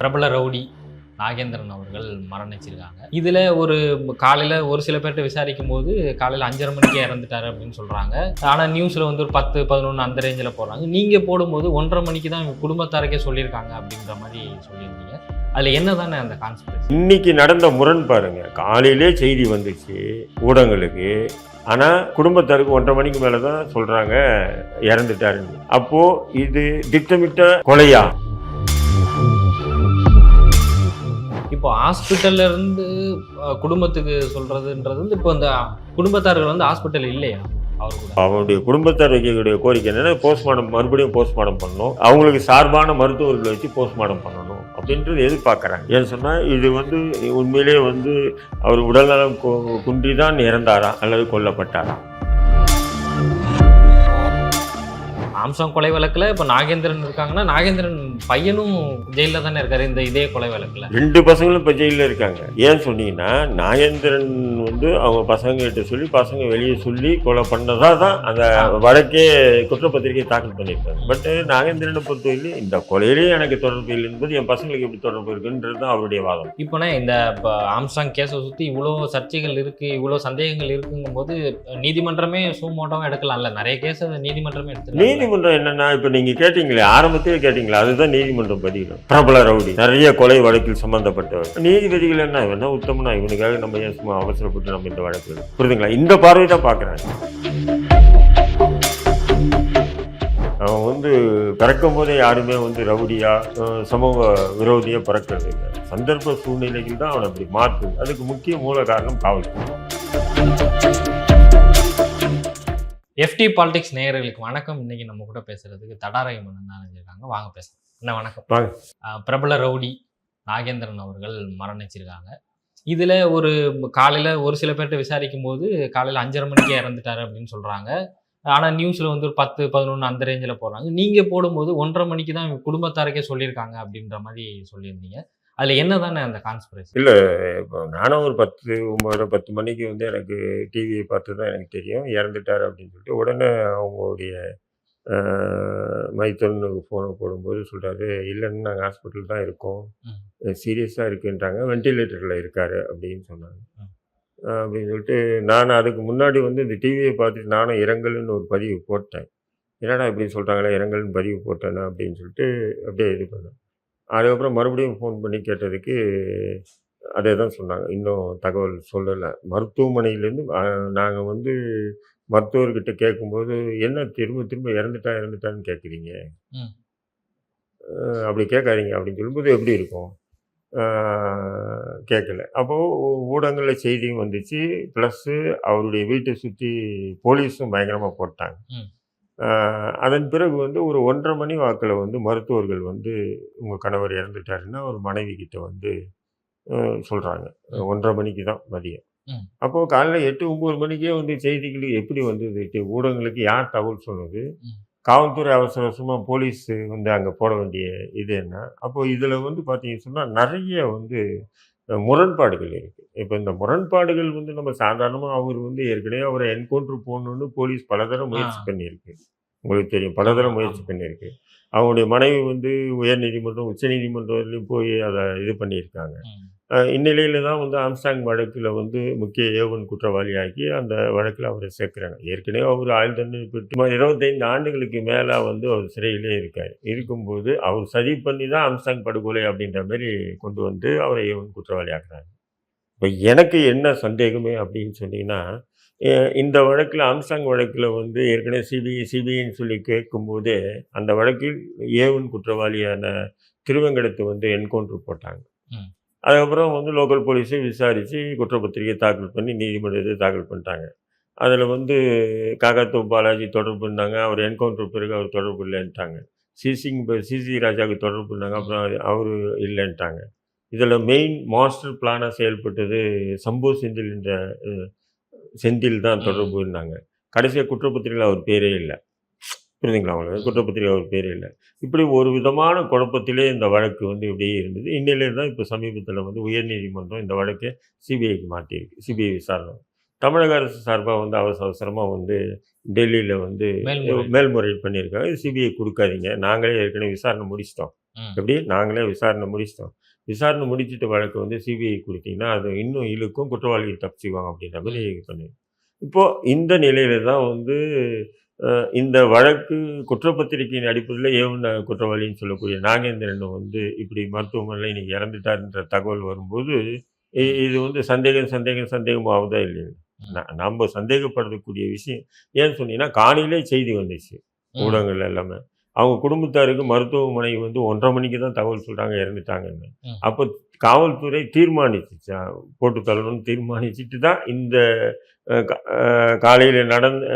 பிரபல ரவுடி நாகேந்திரன் அவர்கள் மரணிச்சிருக்காங்க. இதில் ஒரு காலையில் ஒரு சில பேர்கிட்ட விசாரிக்கும் போது காலையில் அஞ்சரை மணிக்கே இறந்துட்டாரு அப்படின்னு சொல்கிறாங்க ஆனால் நியூஸில் வந்து ஒரு பத்து பதினொன்று அந்த ரேஞ்சில் போடுறாங்க. நீங்கள் போடும்போது ஒன்றரை மணிக்கு தான் குடும்பத்தாருக்கே சொல்லியிருக்காங்க அப்படின்ற மாதிரி சொல்லியிருந்தீங்க. அதில் என்ன தானே அந்த கான்ஸ்பிரசி இன்னைக்கு நடந்த முரண் பாருங்க. காலையிலே செய்தி வந்துச்சு ஊடகங்களுக்கு. ஆனால் குடும்பத்தாருக்கு ஒன்றரை மணிக்கு மேலே தான் சொல்கிறாங்க இறந்துட்டாருன்னு. அப்போது இது திட்டமிட்ட கொலையா? இப்போ ஹாஸ்பிட்டல்ல இருந்து குடும்பத்துக்கு சொல்றதுன்றது வந்து இப்போ இந்த குடும்பத்தார்கள் வந்து ஹாஸ்பிட்டல் இல்லையா? அவர் குடும்பத்தார் வைக்கக்கூடிய கோரிக்கை என்னன்னா போஸ்ட்மார்ட்டம் மறுபடியும் போஸ்ட்மார்ட்டம் பண்ணணும். அவங்களுக்கு சார்பான மருத்துவர்களை வச்சு போஸ்ட்மார்ட்டம் பண்ணணும் அப்படின்றது எதிர்பார்க்குறாங்க. ஏன்னு சொன்னால் இது வந்து உண்மையிலேயே வந்து அவர் உடல்நலம் கு- குன்றி தான் இறந்தாரா அல்லது கொல்லப்பட்டாரா? ஆம்சாங் கொலை வழக்குல இப்போ நாகேந்திரன் இருக்காங்கன்னா நாகேந்திரன் பையனும் ஜெயிலில் தானே இருக்காரு இந்த இதே கொலை வழக்குல. ரெண்டு பசங்களும் இப்போ ஜெயிலில் இருக்காங்க. ஏன் சொன்னீங்கன்னா நாகேந்திரன் வந்து அவங்க பசங்க கிட்ட சொல்லி பசங்க வெளியே சொல்லி கொலை பண்ணதா தான் அந்த வழக்கே குற்றப்பத்திரிகை தாக்கல் பண்ணியிருக்காங்க. பட் நாகேந்திரனை பொறுத்தவரையிலும் இந்த கொலையிலேயே எனக்கு தொடர்பு இல்லை என்பது என் பசங்களுக்கு எப்படி தொடர்பு இருக்குன்றது தான் அவருடைய வாதம். இப்போனா இந்த ஆம்சாங் கேஸை சுற்றி இவ்வளோ சர்ச்சைகள் இருக்கு இவ்வளோ சந்தேகங்கள் இருக்குங்கும் போது நீதிமன்றமே சூமோட்டமாக எடுக்கலாம்ல. நிறைய கேஸ் நீதிமன்றமே எடுத்துக்கலாம் நீதிமன்றம் என்னன்னா இப்ப நீங்க கேட்டீங்களே ஆரம்பத்திலே கேட்டீங்களா அதுதான் நீதிமன்றம் பதிலும் பிரபல ரவுடி. நிறைய கொலை வழக்கில் சம்பந்தப்பட்டவர். நீதிபதிகள் என்ன இவனா உத்தமனா? இவனுக்காக நம்ம ஏன் சும்மா அவசரப்பட்டு நம்ம இந்த வழக்கு புரியுதுங்களா? இந்த பார்வை தான் பாக்குறாங்க அவன் வந்து பிறக்கும் போதே யாருமே வந்து ரவுடியா சமூக விரோதியா பிறக்கிறது இல்லை சந்தர்ப்ப சூழ்நிலைகள் தான் அவனை அப்படி மாற்றுது அதுக்கு முக்கிய மூல காரணம் காவல்துறை. எஃப்டி பாலிடிக்ஸ் நேயர்களுக்கு வணக்கம். இன்னைக்கு நம்ம கூட பேசுறதுக்கு தடாரை மன்னன் அறிஞ்சிருக்காங்க வாங்க பேசலாம். என்ன வணக்கம். பிரபல ரவுடி நாகேந்திரன் அவர்கள் மரணிச்சிருக்காங்க. இதுல ஒரு காலையில ஒரு சில பேர்கிட்ட விசாரிக்கும் போது காலையில அஞ்சரை மணிக்கே இறந்துட்டாரு அப்படின்னு சொல்றாங்க. ஆனா நியூஸ்ல வந்து ஒரு பத்து பதினொன்று அந்த ரேஞ்சில் போடுறாங்க. நீங்க போடும்போது ஒன்றரை மணிக்கு தான் குடும்பத்தாருக்கே சொல்லியிருக்காங்க அப்படின்ற மாதிரி சொல்லியிருந்தீங்க. அதுல என்ன தானே அந்த கான்ஸ்பிரசி இல்லை இப்போ நானும் ஒரு பத்து ஒம்பது பத்து மணிக்கு வந்து எனக்கு டிவியை பார்த்து தான் எனக்கு தெரியும். இறந்துட்டார் அப்படின்னு சொல்லிட்டு உடனே அவங்களுடைய மைத்தனுக்கு ஃபோனை போடும்போது சொல்கிறாரு இல்லைன்னு நாங்கள் ஹாஸ்பிட்டல் தான் இருக்கோம். சீரியஸாக இருக்குன்றாங்க. வென்டிலேட்டரில் இருக்காரு அப்படின்னு சொன்னாங்க. அப்படின்னு சொல்லிட்டு நான் அதுக்கு முன்னாடி வந்து இந்த டிவியை பார்த்துட்டு நானும் இரங்கல்னு ஒரு பதிவு போட்டேன். என்னடா இப்படி சொல்கிறாங்களே இரங்கல்னு பதிவு போட்டேன்னா? அப்படின்னு சொல்லிட்டு அப்படியே இது பண்ணேன். அதுக்கப்புறம் மறுபடியும் ஃபோன் பண்ணி கேட்டதுக்கு அதே தான் சொன்னாங்க. இன்னும் தகவல் சொல்லலை. மருத்துவமனையிலேருந்து நாங்கள் வந்து மருத்துவர்கிட்ட கேட்கும்போது என்ன திரும்ப திரும்ப இறந்துட்டா இறந்துட்டான்னு கேட்குறீங்க அப்படி கேட்காதீங்க அப்படின்னு சொல்லும்போது எப்படி இருக்கும்? கேட்கல அப்போது ஊடகங்களில் செய்தியும் வந்துச்சு. ப்ளஸ்ஸு அவருடைய வீட்டை சுற்றி போலீஸும் பயங்கரமாக போட்டாங்க. அதன் பிறகு வந்து ஒரு ஒன்றரை மணி வாக்கில் வந்து மருத்துவர்கள் வந்து உங்கள் கணவர் இறந்துட்டாருன்னா ஒரு மனைவி கிட்ட வந்து சொல்கிறாங்க. ஒன்றரை மணிக்கு தான் மதியம். அப்போது காலையில் எட்டு ஒம்பது மணிக்கே வந்து செய்திகள் எப்படி வந்தது ஊடகங்களுக்கு யார் தகவல் சொன்னது. காவல்துறை அவசர அவசரமாக போலீஸ் வந்து அங்கே போட வேண்டிய இது என்ன அப்போ இதில் வந்து பார்த்தீங்கன்னு சொன்னால் நிறைய வந்து முரண்பாடுகள் இருக்குது இப்போ இந்த முரண்பாடுகள் வந்து நம்ம சாதாரணமாக அவர் வந்து ஏற்கனவே அவரை என்கவுண்டர் போடணுன்னு போலீஸ் பலதரம் முயற்சி ஆ. பண்ணியிருக்கு. உங்களுக்கு தெரியும் பலதரம் முயற்சி ஆமா. பண்ணியிருக்கு. அவங்களுடைய மனைவி வந்து உயர்நீதிமன்றம் உச்சநீதிமன்றம் வரையிலும் போய் அதை இது பண்ணியிருக்காங்க. இந்நிலையில் தான் வந்து ஆம்ஸ்டாங் வழக்கில் வந்து முக்கிய ஏவன் குற்றவாளியாக்கி அந்த வழக்கில் அவரை சேர்க்குறாங்க. ஏற்கனவே அவர் ஆயுள் தண்டனை பெற்று சுமார் இருபத்தைந்து ஆண்டுகளுக்கு மேலே வந்து அவர் சிறையிலே இருக்கார். இருக்கும்போது அவர் சதி பண்ணி தான் ஆம்ஸ்டாங் படுகொலை அப்படின்ற மாதிரி கொண்டு வந்து அவரை ஏவன் குற்றவாளி ஆக்குறாங்க இப்போ எனக்கு என்ன சந்தேகமே அப்படின்னு சொன்னீங்கன்னா இந்த வழக்கில் ஆம்சாங் வழக்கில் வந்து ஏற்கனவே சிபிஐ சிபிஐன்னு சொல்லி கேட்கும்போதே அந்த வழக்கில் ஏவன் குற்றவாளியான திருவங்கடத்தை வந்து என்கவுண்டர் போட்டாங்க. அதுக்கப்புறம் வந்து லோக்கல் போலீஸு விசாரித்து குற்றப்பத்திரிகை தாக்கல் பண்ணி நீதிமன்றத்தை தாக்கல் பண்ணிட்டாங்க. அதில் வந்து காகாத்தோ பாலாஜி தொடர்பு இருந்தாங்க. அவர் என்கவுண்டர் பிறகு அவர் தொடர்பு இல்லைன்ட்டாங்க. சிசிங் சிசி ராஜாவுக்கு தொடர்பு இருந்தாங்க. அப்புறம் அவர் இல்லைன்ட்டாங்க. இதில் மெயின் மாஸ்டர் பிளானாக செயல்பட்டது சம்போ செந்தில் என்ற செந்தில் தான் தொடர்பு இருந்தாங்க. கடைசியாக குற்றப்பத்திரிகையில் அவர் பேரே இல்லை. புரியுதுங்களா உங்களுக்கு குற்றப்பத்திரிகை அவர் பேரே இல்லை. இப்படி ஒரு விதமான குழப்பத்திலே இந்த வழக்கு வந்து இப்படியே இருந்தது. இந்நிலையில் தான் இப்போ சமீபத்தில் வந்து உயர்நீதிமன்றம் இந்த வழக்கை சிபிஐக்கு மாற்றியிருக்கு. சிபிஐ விசாரணை. தமிழக அரசு சார்பாக வந்து அவசர அவசரமாக வந்து டெல்லியில் வந்து மேல்முறையீடு. பண்ணியிருக்காங்க. சிபிஐ கொடுக்காதீங்க. நாங்களே ஏற்கனவே விசாரணை முடிச்சிட்டோம். எப்படி? நாங்களே விசாரணை முடிச்சிட்டோம். விசாரணை முடிச்சிட்ட வழக்கு வந்து சிபிஐ கொடுத்தீங்கன்னா அது இன்னும் இழுக்கும் குற்றவாளிகள் தப்பிச்சுக்குவாங்க அப்படின்ற மாதிரி இது பண்ணி இப்போ இந்த நிலையில தான் வந்து இந்த வழக்கு குற்றப்பத்திரிகையின் அடிப்படையில் ஏவுன குற்றவாளின்னு சொல்லக்கூடிய நாகேந்திரன் வந்து இப்படி மருத்துவமனையில் இன்னைக்கு இறந்துட்டாருன்ற தகவல் வரும்போது இது வந்து சந்தேகம் சந்தேகம் சந்தேகமாகுதா இல்லையா? ந- நம்ம சந்தேகப்படக்கூடிய விஷயம் ஏன்னு சொன்னீங்கன்னா காலையிலே செய்தி வந்துச்சு. ஊடகங்கள் எல்லாமே. அவங்க குடும்பத்தாருக்கு மருத்துவமனை வந்து ஒன்றரை மணிக்கு தான் தகவல் சொல்றாங்க இறந்துட்டாங்கன்னு. அப்போ காவல்துறை தீர்மானிச்சுச்சா? போட்டு தள்ளணும்னு தீர்மானிச்சுட்டு தான் இந்த காலையில நடந்த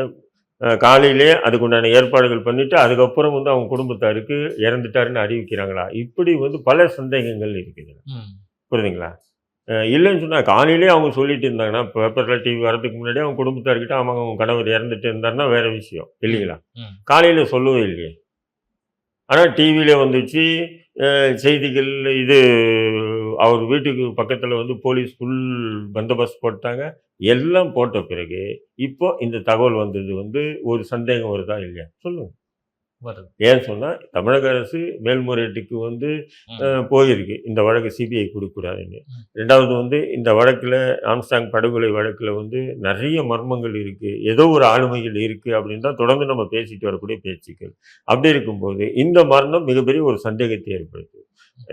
காலையிலே அதுக்குண்டான ஏற்பாடுகள் பண்ணிட்டு அதுக்கப்புறம் வந்து அவங்க குடும்பத்தாருக்கு இறந்துட்டாருன்னு அறிவிக்கிறாங்களா? இப்படி வந்து பல சந்தேகங்கள் இருக்குது ம். புரியுதுங்களா? இல்லைன்னு சொன்னால் காலையிலே அவங்க சொல்லிட்டு இருந்தாங்கன்னா பேப்பரில் டிவி வரதுக்கு முன்னாடி அவங்க குடும்பத்தார்கிட்ட அவங்க அவங்க கணவர் இறந்துட்டு இருந்தாருன்னா வேற விஷயம். இல்லைங்களா. காலையில் சொல்லவே இல்லையே. ஆனால் டிவியில் வந்துச்சு. செய்திகள் இது அவர் வீட்டுக்கு பக்கத்தில் வந்து போலீஸ் ஃபுல் பந்தோபஸ்த் போட்டாங்க. எல்லாம் போட்ட பிறகு இப்போ இந்த தகவல் வந்தது வந்து ஒரு சந்தேகம் வருதா இல்லையா? சொல்லுங்கள் ஏன்னு சொன்னால் தமிழக அரசு மேல்முறையீட்டுக்கு வந்து போயிருக்கு. இந்த வழக்கு சிபிஐ கொடுக்கக்கூடாதுன்னு. ரெண்டாவது வந்து இந்த வழக்கில் ஆம்ஸ்டாங் படுகொலை வழக்கில் வந்து நிறைய மர்மங்கள் இருக்குது ஏதோ ஒரு ஆளுமைகள் இருக்குது அப்படின்னு தான் தொடர்ந்து நம்ம பேசிட்டு வரக்கூடிய பேச்சுக்கள். அப்படி இருக்கும்போது இந்த மரணம் மிகப்பெரிய ஒரு சந்தேகத்தை ஏற்படுத்துது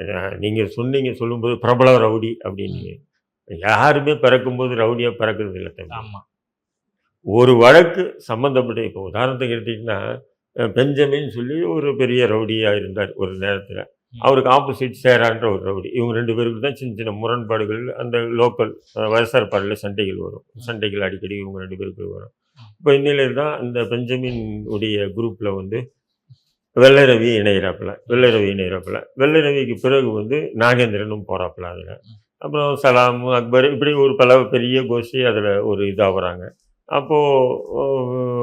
அஹ், நீங்க சொன்னீங்க சொல்லும்போது பிரபல ரவுடி அப்படின்னு. யாருமே பிறக்கும்போது ரவுடியாக பிறக்கிறது இல்லை தம்பி. ஆமா. ஒரு வழக்கு சம்மந்தப்பட்ட இப்போ உதாரணத்துக்கு எடுத்தீங்கன்னா பெஞ்சமின் சொல்லி ஒரு பெரிய ரவுடியாக இருந்தார் ஒரு நேரத்தில். அவருக்கு ஆப்போசிட் சேரான்ற ஒரு ரவுடி. இவங்க ரெண்டு பேருக்கு தான் சின்ன சின்ன முரண்பாடுகள் அந்த லோக்கல் வயசார்பாடில் சண்டைகள் வரும். சண்டைகள் அடிக்கடி இவங்க ரெண்டு பேருக்கு வரும். இப்போ இந்நிலையில் தான் இந்த பெஞ்சமின் உடைய குரூப்பில் வந்து வெள்ளை ரவி இணையிறாப்புல வெள்ளை ரவி இணையிறாப்புல. வெள்ளை ரவிக்கு பிறகு வந்து நாகேந்திரனும் போகிறாப்புல அதில். அப்புறம் சலாம் அக்பர் இப்படி ஒரு பல பெரிய கோஷ்டி அதில் ஒரு இதாகிறாங்க. அப்போது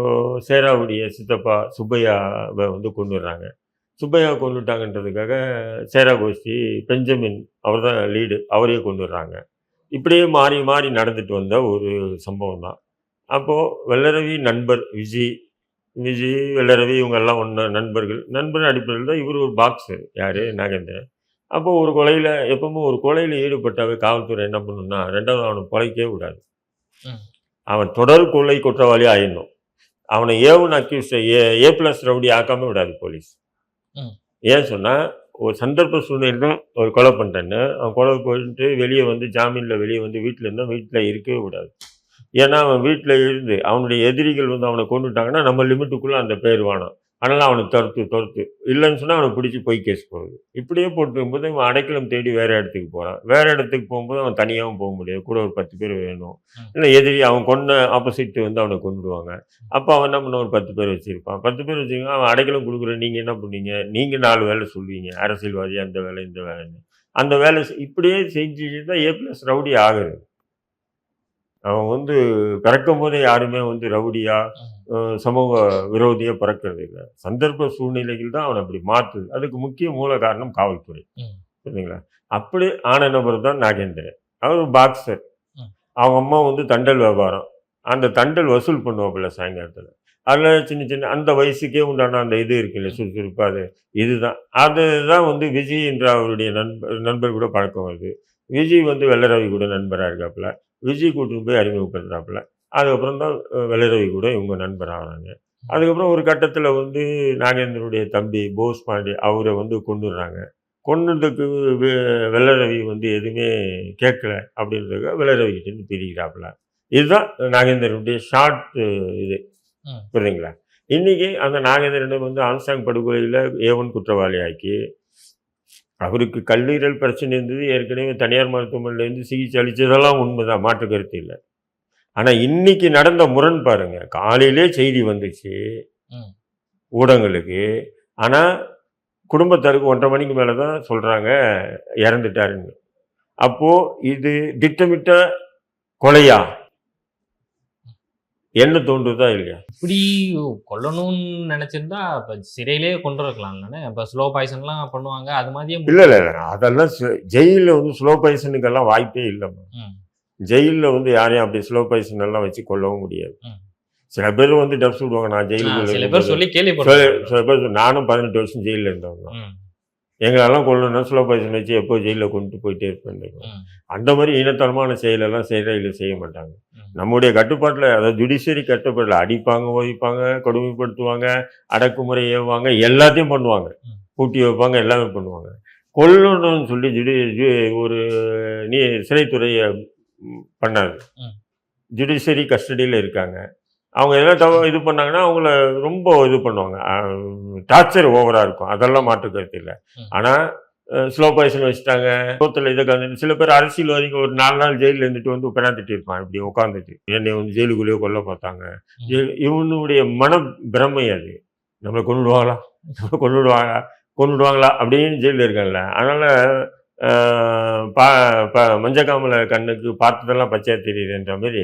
சேராவுடைய சித்தப்பா சுப்பையாவை வந்து கொண்டு வர்றாங்க சுப்பையா கொண்டுட்டாங்கன்றதுக்காக சேரா கோஷ்டி பெஞ்சமின் அவர் தான் லீடு அவரையே கொண்டு வர்றாங்க இப்படியே மாறி மாறி நடந்துட்டு வந்த ஒரு சம்பவம் தான் அப்போது வெள்ளரவி நண்பர் விஜய் விஜய் வெள்ளரவி இவங்கெல்லாம் ஒன்று நண்பர்கள். நண்பர் அடிப்படையில் தான் இவர் ஒரு பாக்ஸர் யார்? நாகேந்திரன். அப்போ ஒரு கொலையில் எப்பவுமே ஒரு கொலையில் ஈடுபட்டாவே காவல்துறை என்ன பண்ணுன்னா ரெண்டாவது அவனை கொலைக்கவே விடாது. அவன் தொடர் கொலை குற்றவாளி ஆயிடணும். அவனை A1 accused A A plus rowdy ஆக்காம விடாது போலீஸ். ஏன் சொன்னால் ஒரு சந்தர்ப்ப சூழ்நிலை தான் ஒரு கொலை பண்ணிட்டேன்னு அவன் கொலை போயிட்டு வெளியே வந்து ஜாமீனில் வெளியே வந்து வீட்டில் இருந்தால் வீட்டில் இருக்கவே விடாது ஏன்னா அவன் வீட்டில் இருந்து அவனுடைய எதிரிகள் வந்து அவனை கொண்டுட்டாங்கன்னா நம்ம லிமிட்டுக்குள்ளே அந்த பேர் வேணும் அதனால் அவனை துரத்து துரத்து இல்லைன்னு சொன்னால் அவனை பிடிச்சி போய் கேஸ் போகுது இப்படியே போட்டுருக்கும்போது இவன் அடைக்கலம் தேடி வேறு இடத்துக்கு போகிறான் வேறு இடத்துக்கு போகும்போது அவன் தனியாகவும் போக முடியாது. கூட ஒரு பத்து பேர் வேணும். இல்லை எதிரி அவன் கொன்ன ஆப்போசிட் வந்து அவனை கொண்டுடுவாங்க அப்போ அவன் என்ன பண்ண ஒரு பத்து பேர் வச்சுருப்பான். பத்து பேர் வச்சுருக்கான் அவன் அடைக்கலம் கொடுக்குற நீங்கள் என்ன பண்ணீங்க? நீங்கள் நாலு வேலை சொல்லுவீங்க. அரசியல்வாதி அந்த வேலை இந்த வேலைன்னு. அந்த வேலை இப்படியே செஞ்சு தான் ஏ ப்ளஸ் ரவுடி ஆகுது. அவன் வந்து பிறக்கும் போதே யாருமே வந்து ரவுடியா சமூக விரோதியா பிறக்கிறது இல்லை. சந்தர்ப்ப சூழ்நிலைகள் தான் அவனை அப்படி மாற்றுது. அதுக்கு முக்கிய மூல காரணம் காவல்துறை. சரிங்களா அப்படி ஆன நபர் தான் நாகேந்திரன். அவர் பாக்ஸர். அவங்க அம்மா வந்து தண்டல் வியாபாரம். அந்த தண்டல் வசூல் பண்ணுவாப்புல சாயங்காலத்தில். அதில் சின்ன சின்ன அந்த வயசுக்கே உண்டான அந்த இது இருக்குல்ல சுறுசுறுப்பு அது இதுதான். அதுதான் வந்து விஜய் என்ற அவருடைய நண்பர் நண்பர் கூட பழக்கம் வருது. விஜய் வந்து வெள்ளரவி கூட நண்பராக இருக்காப்புல. விஜய் கூட்டிட்டு போய் அறிமுகப்படுத்துறாப்புல அதுக்கப்புறம் தான் வெள்ளரவி கூட இவங்க நண்பர் ஆகிறாங்க அதுக்கப்புறம் ஒரு கட்டத்தில் வந்து நாகேந்திரனுடைய தம்பி போஸ் பாண்டி அவரை வந்து கொண்டுடுறாங்க கொன்னதுக்கு வெ- வெள்ளரவி வந்து எதுவுமே கேட்கல அப்படின்றதுக்காக வெள்ளரவி கிட்டேருந்து பிரிக்கிறாப்புல. இதுதான் நாகேந்திரனுடைய ஷார்ட் இது. புரியுதுங்களா? இன்னைக்கு அந்த நாகேந்திரனை வந்து ஆம்சாங் படுகொலையில் ஏவன் குற்றவாளி ஆக்கி அவருக்கு கல்லீரல் பிரச்சனை இருந்தது ஏற்கனவே தனியார் மருத்துவமனையில இருந்து சிகிச்சை அளித்ததெல்லாம் உண்மைதான் மாற்று கருத்து இல்லை. ஆனால் இன்னைக்கு நடந்த முரண் பாருங்க காலையிலே செய்தி வந்துச்சு. ஊடகங்களுக்கு. ஆனால் குடும்பத்தாருக்கு ஒன்றரை மணிக்கு மேலே தான் சொல்கிறாங்க இறந்துட்டாருன்னு. அப்போது இது திட்டமிட்ட கொலையா? என்ன தோன்றுதா இல்லையா இப்படி கொல்லணும்னு நினைச்சிருந்தா இப்ப சிறையிலே கொண்டு இருக்கலாம் தானே இப்ப ஸ்லோ பாய்சன்லாம் பண்ணுவாங்க அது மாதிரியே இல்லை இல்லை இல்லை அதெல்லாம் ஜெயிலில் வந்து ஸ்லோ பாய்சனுக்கெல்லாம் வாய்ப்பே இல்லைம்மா. ஜெயிலில் வந்து யாரையும் அப்படி ஸ்லோ பாய்சன் எல்லாம் வச்சு கொல்லவும் முடியாது. சில பேர் வந்து டப்ஸ் விடுவாங்க நான் ஆ, ஜெயிலுக்குள்ள சில பேர். சொல்லி சில கேள்விப்பட்டிருக்கேன் சில பேர் நானும் பதினெட்டு வருஷம் ஜெயிலில் இருந்தவங்க. எங்களெல்லாம் கொள்ளணும் ஸ்லோ பாய்சன் வச்சு எப்போ ஜெயிலில் கொண்டு போயிட்டே இருப்பேன். அந்த மாதிரி ஈனத்தனமான செயலெல்லாம் செய்கிற செய்ய மாட்டாங்க. நம்முடைய கட்டுப்பாட்டில் அதாவது ஜுடிஷியரி கட்டுப்பாட்டில் அடிப்பாங்க ஓதிப்பாங்க கொடுமைப்படுத்துவாங்க அடக்குமுறை ஏவுவாங்க எல்லாத்தையும் பண்ணுவாங்க ம். பூட்டி வைப்பாங்க எல்லாமே பண்ணுவாங்க கொல்லணும்னு சொல்லி ஜுடி ஒரு நீ சிறைத்துறையை பண்ணாது. ஜுடிஷியரி கஸ்டடியில் இருக்காங்க அவங்க எதாவது தவ இது பண்ணாங்கன்னா அவங்கள ரொம்ப இது பண்ணுவாங்க. டார்ச்சர் ஓவராக இருக்கும். அதெல்லாம் மாற்று கருத்து இல்லை. ஆனால் ஸ்லோ பாய்சன் வச்சுட்டாங்க. சோத்தில் இதை கலந்து சில பேர் அரசியல்வாதிங்க ஒரு நாலு நாள் ஜெயிலில் இருந்துட்டு வந்து பெணாத்திட்டு இருப்பான் இப்படி உட்காந்துட்டு என்னை வந்து ஜெயிலுக்குள்ளேயே கொல்ல பார்த்தாங்க. இவனுடைய மன பிரமை அது. நம்மளை கொண்டுடுவாங்களா நம்மளை கொண்டுடுவாங்களா கொண்டுடுவாங்களா அப்படின்னு ஜெயிலில் இருக்காங்கல்ல அதனால் பா ப மஞ்சக்காமலை கண்ணுக்கு பார்த்ததெல்லாம் பச்சையாக தெரியுதுன்ற மாதிரி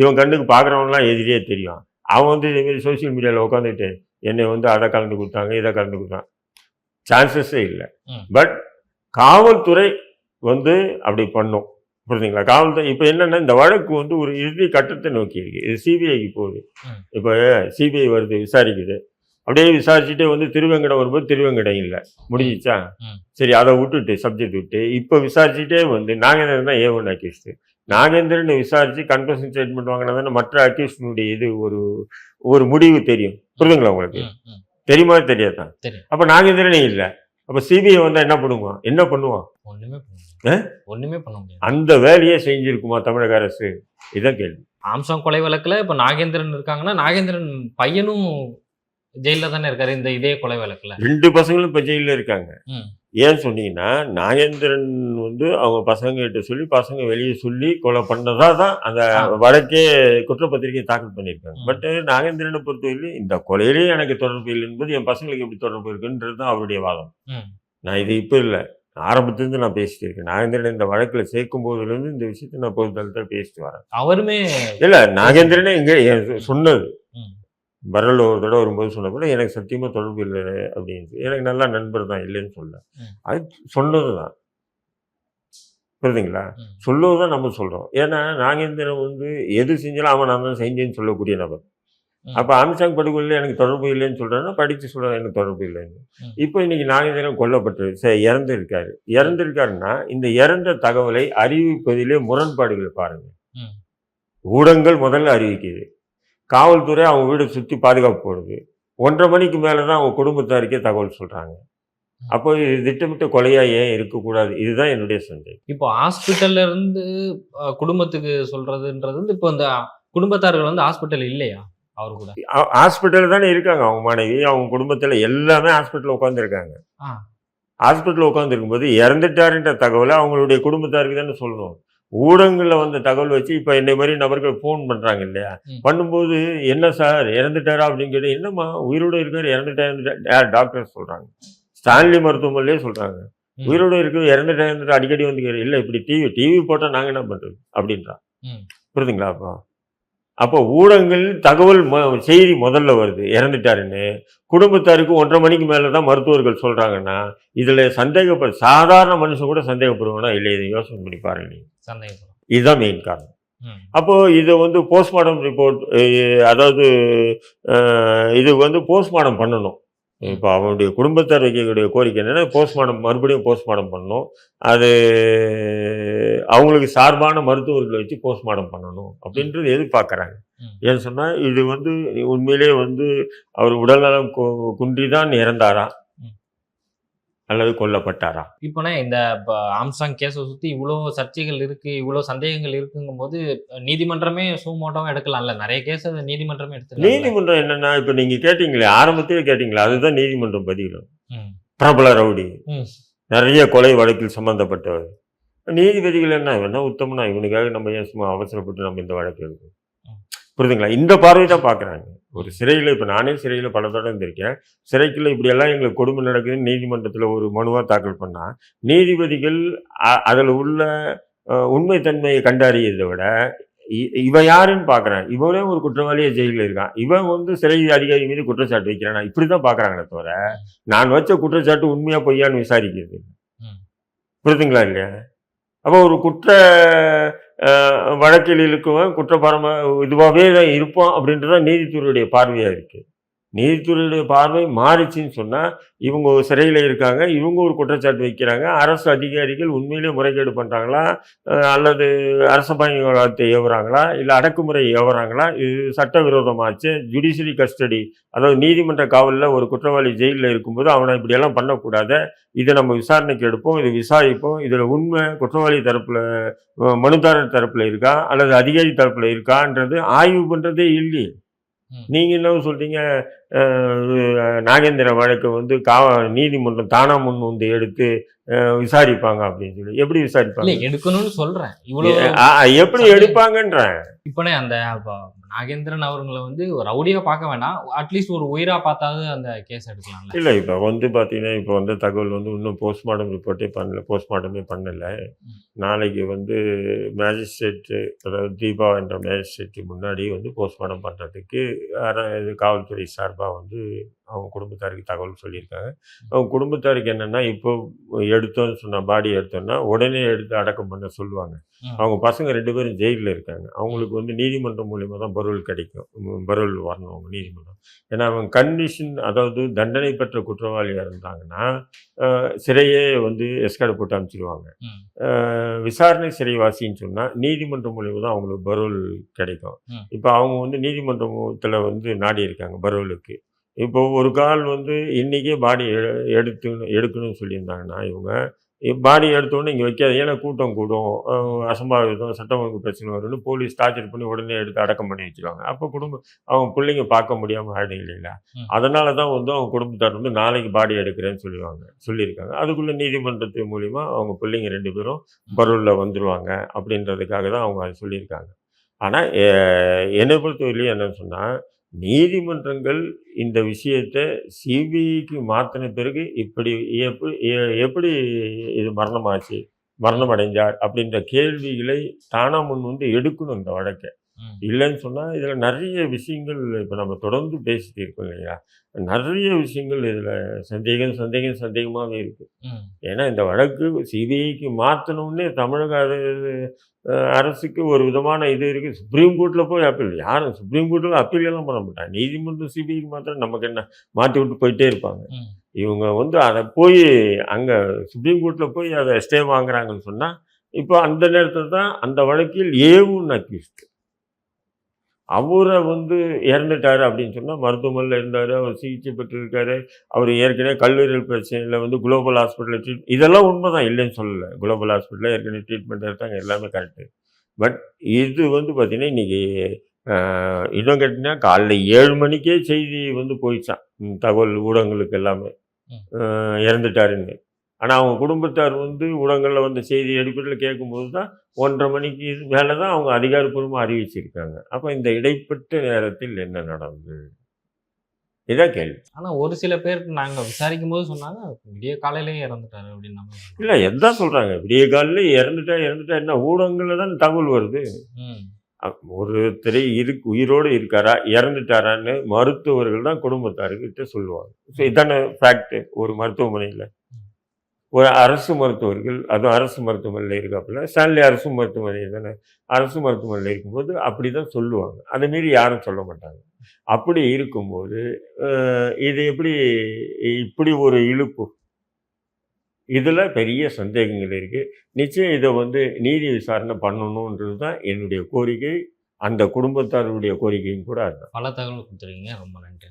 இவன் கண்ணுக்கு பார்க்குறவன்லாம் எதிரியே தெரியும். அவன் வந்து இதேமாரி சோஷியல் மீடியாவில் உட்காந்துட்டு என்னை வந்து அதை கலந்து கொடுத்தாங்க இதை கலந்து கொடுத்தாங்க. சான்சஸே இல்லை. பட் காவல்துறை வந்து அப்படி பண்ணும். புரியுதுங்களா காவல்துறை இப்போ என்னன்னா இந்த வழக்கு வந்து ஒரு இறுதி கட்டத்தை நோக்கி இருக்கு. இது சிபிஐக்கு போகுது. இப்போ சிபிஐ வருது விசாரிக்குது. அப்படியே விசாரிச்சுட்டே வந்து திருவேங்கடம் வரும்போது திருவேங்கடம் இல்லை. முடிஞ்சிச்சா. சரி அதை விட்டுட்டு சப்ஜெக்ட் விட்டு இப்போ விசாரிச்சுட்டே வந்து நாகேந்திரன் தான் ஏ ஒன் அக்யூஸ்டு நாகேந்திரன் விசாரிச்சு கன்ஃபர்ஷன் ஸ்டேட்மெண்ட் வாங்கினா தானே மற்ற அக்யூஸ்டினுடைய இது ஒரு ஒரு முடிவு தெரியும். புரியுதுங்களா உங்களுக்கு. தெரியுமா தெரியாதான். அப்ப நாகேந்திரனே இல்ல. அப்ப சிபிஐ வந்தா என்ன பண்ணுவான்? என்ன பண்ணுவான்? ஒண்ணுமே பண்ண ஆ? முடியாது ஒண்ணுமே பண்ண முடியாது. அந்த வேலையே செஞ்சிருக்குமா தமிழக அரசு? இதான் கேள்வி. ஆம்சாங் கொலை வழக்குல இப்ப நாகேந்திரன் இருக்காங்கன்னா நாகேந்திரன் பையனும் ஜெயில தானே இருக்காரு இந்த இதே கொலை வழக்குல ரெண்டு பசங்களும் இப்ப ஜெயில இருக்காங்க. ஏன் சொன்னீங்கன்னா நாகேந்திரன் வந்து அவங்க பசங்க கிட்ட சொல்லி பசங்க வெளியே சொல்லி கொலை பண்ணதா தான் அந்த ஆ. வழக்கே குற்றப்பத்திரிகை தாக்கல் பண்ணியிருக்காங்க. பட் நாகேந்திரனை பொறுத்தவரையிலும் இந்த கொலையிலேயே எனக்கு தொடர்பு இல்லை என்பது என் பசங்களுக்கு எப்படி தொடர்பு இருக்குன்றது தான் அவருடைய வாதம். நான் இது இப்போ இல்லை ஆரம்பத்துலேருந்து நான் பேசிட்டு இருக்கேன் நாகேந்திரன் இந்த வழக்கில் சேர்க்கும் போதுலேருந்து இந்த விஷயத்தை நான் பொறுத்தளத்தில் பேசிட்டு வரேன் அவருமே இல்ல நாகேந்திரனே இங்க சொன்னது. பரல் ஒரு தடவை வரும்போது சொன்ன கூட எனக்கு சத்தியமா தொடர்பு இல்லை அப்படின்னு எனக்கு நல்ல நண்பர் தான் இல்லைன்னு சொல்ல. அது சொன்னது தான் புரியுதுங்களா. சொல்லுவது தான் நம்ம சொல்றோம் ஏன்னா நாகேந்திரன் வந்து எது செஞ்சாலும் அவன் நான் தான் செஞ்சேன்னு சொல்லக்கூடிய நபர். அப்ப அமித்ஷாங் படுகொலையில் எனக்கு தொடர்பு இல்லைன்னு சொல்றேன்னா படிச்சு சொல்றேன் எனக்கு தொடர்பு இல்லைன்னு. இப்போ இன்னைக்கு நாகேந்திரன் கொல்லப்பட்டு சரி, இறந்து இருக்காரு இறந்து இருக்காருன்னா இந்த இறந்த தகவலை அறிவிப்பதிலே முரண்பாடுகள் பாருங்க ம். ஊடகங்கள் முதல்ல அறிவிக்குது காவல்துறை அவங்க வீடு சுற்றி பாதுகாப்பு போடுது. ஒன்றரை மணிக்கு மேலே தான் அவங்க குடும்பத்தாருக்கே தகவல் சொல்கிறாங்க அப்போ இது திட்டமிட்ட கொலையா ஏன் இருக்கக்கூடாது? இதுதான் என்னுடைய சந்தேகம். இப்போ ஹாஸ்பிட்டல்ல இருந்து அஹ், குடும்பத்துக்கு சொல்றதுன்றது வந்து இப்போ இந்த குடும்பத்தார்கள் வந்து ஹாஸ்பிட்டல் இல்லையா? அவர் கூட. ஹாஸ்பிட்டலில் தானே இருக்காங்க அவங்க மனைவி. அவங்க குடும்பத்தில் எல்லாமே ஹாஸ்பிட்டலில் உட்காந்துருக்காங்க. ஹாஸ்பிட்டலில் உட்காந்துருக்கும்போது இறந்துட்டாருன்ற தகவலை அவங்களுடைய குடும்பத்தாருக்கு தானே சொல்லணும். ஊடகங்களில் வந்த தகவல் வச்சு இப்போ என்னை மாதிரி நபர்கள் ஃபோன் பண்ணுறாங்க இல்லையா. பண்ணும்போது என்ன சார் இறந்துட்டாரா அப்படின்னு கேட்டு என்னம்மா உயிரோடு இருக்காரு இறந்துட்டா இறந்துட்டா டாக்டர் சொல்கிறாங்க ஸ்டான்லி மருத்துவமனையிலே சொல்கிறாங்க. உயிரோடு இருக்கு இறந்துட்டா இறந்துட்டு அடிக்கடி வந்து. இல்லை இப்படி டிவி டிவி போட்டால் நாங்கள் என்ன பண்ணுறது அப்படின்றா. புரியுதுங்களா அப்போ அப்போ ஊடகங்கள் தகவல் செய்தி முதல்ல வருது. இறந்துட்டாருன்னு. குடும்பத்தாருக்கு ஒன்றரை மணிக்கு மேலே தான் மருத்துவர்கள் சொல்கிறாங்கன்னா இதில் சந்தேகப்பட சாதாரண மனுஷன் கூட சந்தேகப்படுவானா இல்லை இதை யோசனை பண்ணி பாருங்க நீங்க. சந்தேகப்படும். இதுதான் மெயின் காரணம். ம். அப்போ இதை வந்து போஸ்ட்மார்ட்டம் ரிப்போர்ட் அதாவது இது வந்து போஸ்ட்மார்ட்டம் பண்ணணும். இப்போ அவனுடைய குடும்பத்தார் வைக்கக்கூடிய கோரிக்கை என்னன்னா போஸ்ட்மார்ட்டம் மறுபடியும் போஸ்ட்மார்ட்டம் பண்ணணும் அது அவங்களுக்கு சார்பான மருத்துவர்களை வச்சு போஸ்ட்மார்ட்டம் பண்ணணும் அப்படின்றது எதிர்பார்க்குறாங்க. ஏன்னு சொன்னால் இது வந்து உண்மையிலே வந்து அவர் உடல்நலம் குன்றி தான் இறந்தாரா ம். அல்லது கொல்லப்பட்டாரா? இப்போனா இந்த ஆம்சாங் கேஸை சுத்தி இவ்வளோ சர்ச்சைகள் இருக்கு இவ்வளோ சந்தேகங்கள் இருக்குங்கும் போது நீதிமன்றமே சூமோட்டோவும் எடுக்கலாம்ல. நிறைய கேஸ் நீதிமன்றமே எடுத்துக்கலாம் நீதிமன்றம் என்னன்னா இப்போ நீங்கள் கேட்டீங்களே ஆரம்பத்திலே கேட்டீங்களே அதுதான் நீதிமன்றம் பதிலும். பிரபல ரவுடி. நிறைய கொலை வழக்கில் சம்பந்தப்பட்டவர். நீதிபதிகள் என்ன வேணா உத்தமனா? இவனுக்காக நம்ம ஏன் சும்மா அவசரப்பட்டு நம்ம இந்த வழக்கு எடுக்கணும். புரியுதுங்களா? இந்த பார்வை தான் பார்க்குறாங்க. ஒரு சிறையில் இப்போ நானே சிறையில் பல தடவை இருந்திருக்கேன். சிறைக்குள்ள இப்படியெல்லாம் எங்களுக்கு கொடுமை நடக்குதுன்னு நீதிமன்றத்தில் ஒரு மனுவாக தாக்கல் பண்ணால் நீதிபதிகள் அதில் உள்ள உண்மைத்தன்மையை கண்டறியதை விட இவன் யாருன்னு பார்க்குறான். இவனே ஒரு குற்றவாளியே ஜெயிலில் இருக்கான். இவன் வந்து சிறை அதிகாரி மீது குற்றச்சாட்டு வைக்கிறானா? இப்படி தான் பார்க்குறாங்களே தவிர நான் வச்ச குற்றச்சாட்டு உண்மையா பொய்யான்னு விசாரிக்கிறது. புரியுதுங்களா இல்லையா? அப்போ ஒரு குற்ற வழக்கில் இருக்குவன் குற்றப்பரம இதுவாகவே தான் இருப்பான் தான் நீதித்துறையுடைய பார்வையாக இருக்குது நீதித்துறையுடைய பார்வை மாறிச்சின்னு சொன்னால் இவங்க சிறையில் இருக்காங்க இவங்க ஒரு குற்றச்சாட்டு வைக்கிறாங்க அரசு அதிகாரிகள் உண்மையிலே முறைகேடு பண்ணுறாங்களா அல்லது அரசு பயங்கரவாதத்தை ஏவுறாங்களா இல்லை அடக்குமுறை ஏவுறாங்களா இது சட்டவிரோதமாச்சு ஜுடிஷியரி கஸ்டடி அதாவது நீதிமன்ற காவலில் ஒரு குற்றவாளி ஜெயிலில் இருக்கும்போது அவனை இப்படியெல்லாம் பண்ணக்கூடாது இதை நம்ம விசாரணைக்கு எடுப்போம் இதை விசாரிப்போம் இதில் உண்மை குற்றவாளி தரப்பில் மனுதாரர் தரப்பில் இருக்கா அல்லது அதிகாரி தரப்பில் இருக்கான்றது ஆய்வு பண்ணுறதே இல்லையே. நீங்க என்ன சொல்றீங்க நாகேந்திர வழக்கை வந்து கா நீதிமன்றம் தானா முன் வந்து எடுத்து விசாரிப்பாங்க அப்படின்னு சொல்லி. எப்படி விசாரிப்பாங்க? எடுக்கணும்னு சொல்றேன். இவ்வளவு எப்படி. எடுப்பாங்கன்றேன். இப்பனே அந்த நாகேந்திரன் அவர்களை வந்து ஒரு ரவுடியா பார்க்க வேண்டாம் அட்லீஸ்ட் ஒரு உயிரா பார்த்தாவது அந்த கேஸ் எடுக்கலாம்ல. இல்லை இப்போ வந்து பார்த்தீங்கன்னா இப்போ வந்த தகவல் வந்து இன்னும் போஸ்ட்மார்ட்டம் ரிப்போர்ட்டே பண்ணல போஸ்ட்மார்ட்டமே பண்ணல. நாளைக்கு வந்து மேஜிஸ்ட்ரேட்டு அதாவது தீபா என்ற மேஜிஸ்ட்ரேட்டு முன்னாடி வந்து போஸ்ட்மார்ட்டம் பண்ணுறதுக்கு இது காவல்துறை சார்பாக வந்து அவங்க குடும்பத்தாருக்கு தகவல் சொல்லியிருக்காங்க. அவங்க குடும்பத்தாருக்கு என்னென்னா இப்போ எடுத்தோன்னு சொன்ன பாடி எடுத்தோன்னா உடனே எடுத்து அடக்கம் பண்ண சொல்லுவாங்க. அவங்க பசங்க ரெண்டு பேரும் ஜெயிலில் இருக்காங்க. அவங்களுக்கு வந்து நீதிமன்றம் மூலியமாக தான் பரோல் கிடைக்கும். பரோல் வரணும் அவங்க நீதிமன்றம். ஏன்னா அவங்க கண்டிஷன் அதாவது தண்டனை பெற்ற குற்றவாளியாக இருந்தாங்கன்னா சிறையே வந்து எஸ்கார்டு போட்டு அனுப்பிச்சிடுவாங்க விசாரணை சிறைவாசின்னு சொன்னால் நீதிமன்றம் மூலியமாக தான் அவங்களுக்கு பரோல் கிடைக்கும். இப்போ அவங்க வந்து நீதிமன்றத்தில் வந்து நாடி இருக்காங்க பரோலுக்கு. இப்போ ஒரு கால் வந்து இன்றைக்கே பாடி எடுத்து எடுக்கணும்னு சொல்லியிருந்தாங்கன்னா இவங்க பாடி எடுத்தோடனே இங்கே வைக்காது ஏன்னா கூட்டம் கூடும் அசம்பாவிதம் சட்டம் ஒழுங்கு பிரச்சனை வரும்னு போலீஸ் டார்ச்சர் பண்ணி உடனே எடுத்து அடக்கம் பண்ணி வச்சிருவாங்க. அப்போ குடும்பம் அவங்க பிள்ளைங்க பார்க்க முடியாமல் ஆயிடும் இல்லைங்களா. அதனால தான் வந்து அவங்க குடும்பத்தார் வந்து நாளைக்கு பாடி எடுக்கிறேன்னு சொல்லுவாங்க சொல்லியிருக்காங்க. அதுக்குள்ளே நீதிமன்றத்து மூலிமா அவங்க பிள்ளைங்க ரெண்டு பேரும் பரோலில் வந்துடுவாங்க அப்படின்றதுக்காக தான் அவங்க அதை சொல்லியிருக்காங்க. ஆனால் என்னை பொறுத்தவரையிலையும் என்னன்னு சொன்னால் நீதிமன்றங்கள் இந்த விஷயத்தை சிபிஐக்கு மாற்றின பிறகு இப்படி எப்படி எ- எப்படி இது மரணமாச்சு மரணம் அடைஞ்சார் அப்படின்ற கேள்விகளை தானா முன் வந்து எடுக்கணும் இந்த வழக்கை. இல்லைன்னு சொன்னால் இதில் நிறைய விஷயங்கள் இப்போ நம்ம தொடர்ந்து பேசிட்டு இருக்கோம் இல்லையா? நிறைய விஷயங்கள் இதில் சந்தேகம் சந்தேகம் சந்தேகமாகவே இருக்குது. ஏன்னா இந்த வழக்கு சிபிஐக்கு மாற்றணும்னே தமிழக அரசுக்கு ஒரு விதமான இது இருக்குது சுப்ரீம் கோர்ட்டில் போய் அப்பீல் யாரும் சுப்ரீம் கோர்ட்டில் அப்பீல் எல்லாம் பண்ண மாட்டாங்க. நீதிமன்றம் சிபிஐக்கு மாத்திரம் நமக்கு என்ன? மாற்றி விட்டு போயிட்டே இருப்பாங்க. இவங்க வந்து அதை போய் அங்கே சுப்ரீம் கோர்ட்டில் போய் அதை ஸ்டே வாங்குறாங்கன்னு சொன்னால் இப்போ அந்த நேரத்தில் தான் அந்த வழக்கில் ஏவும் அக்யூஸ்ட் அவரை வந்து இறந்துட்டாரு அப்படின்னு சொன்னால் மருத்துவமனையில் இருந்தார் அவர் சிகிச்சை பெற்றிருக்காரு. அவர் ஏற்கனவே கல்லீரல் பிரச்சனையில் வந்து குளோபல் ஹாஸ்பிட்டலில் ட்ரீட் இதெல்லாம் உண்மை தான் இல்லைன்னு சொல்லலை. குளோபல் ஹாஸ்பிட்டலில் ஏற்கனவே ட்ரீட்மெண்ட் எடுத்தாங்க எல்லாமே கரெக்டு பட் இது வந்து பார்த்திங்கன்னா இன்றைக்கி இன்னும் கேட்டிங்கன்னா காலைல ஏழு மணிக்கே செய்தி வந்து போயிடுச்சான் தகவல் ஊடகங்களுக்கு எல்லாமே. இறந்துட்டாருன்னு. ஆனால் அவங்க குடும்பத்தார் வந்து ஊடகங்களில் வந்த செய்தி அடிப்படையில் கேட்கும்போது தான் ஒன்றரை மணிக்கு மேலே தான் அவங்க அதிகாரப்பூர்வமாக அறிவிச்சிருக்காங்க. அப்போ இந்த இடைப்பட்ட நேரத்தில் என்ன நடந்தது? இதான் கேள்வி. ஆனா ஒரு சில பேர் நாங்க விசாரிக்கும் போது சொன்னாங்க விடிய காலையிலேயே இறந்துட்டாரு அப்படின்னு. இல்லை எதான் சொல்கிறாங்க விடிய காலில் இறந்துட்டா இறந்துட்டா என்ன? ஊடகங்களில் தான் தகவல் வருது. ஒருத்தர் இருக்கு உயிரோடு இருக்காரா இறந்துட்டாரான்னு மருத்துவர்கள் தான் குடும்பத்தார்கிட்ட சொல்லுவாங்க. ஸோ இதான ஃபேக்ட் ஒரு மருத்துவமனையில். ஒரு அரசு மருத்துவர்கள் அதுவும் அரசு மருத்துவமனையில் இருக்காப்புல ஸ்டான்லி அரசு மருத்துவமனை தானே அரசு மருத்துவமனையில் இருக்கும்போது அப்படி தான் சொல்லுவாங்க. அதை மீறி யாரும் சொல்ல மாட்டாங்க. அப்படி இருக்கும்போது இது எப்படி இப்படி ஒரு இழுப்பு? இதில் பெரிய சந்தேகங்கள் இருக்குது நிச்சயம் இதை வந்து நீதி விசாரணை பண்ணணுன்றது தான் என்னுடைய கோரிக்கை. அந்த குடும்பத்தாருடைய கோரிக்கையும் கூட அதுதான். பல தகவல் கொடுத்துருக்கீங்க. ரொம்ப நன்றி.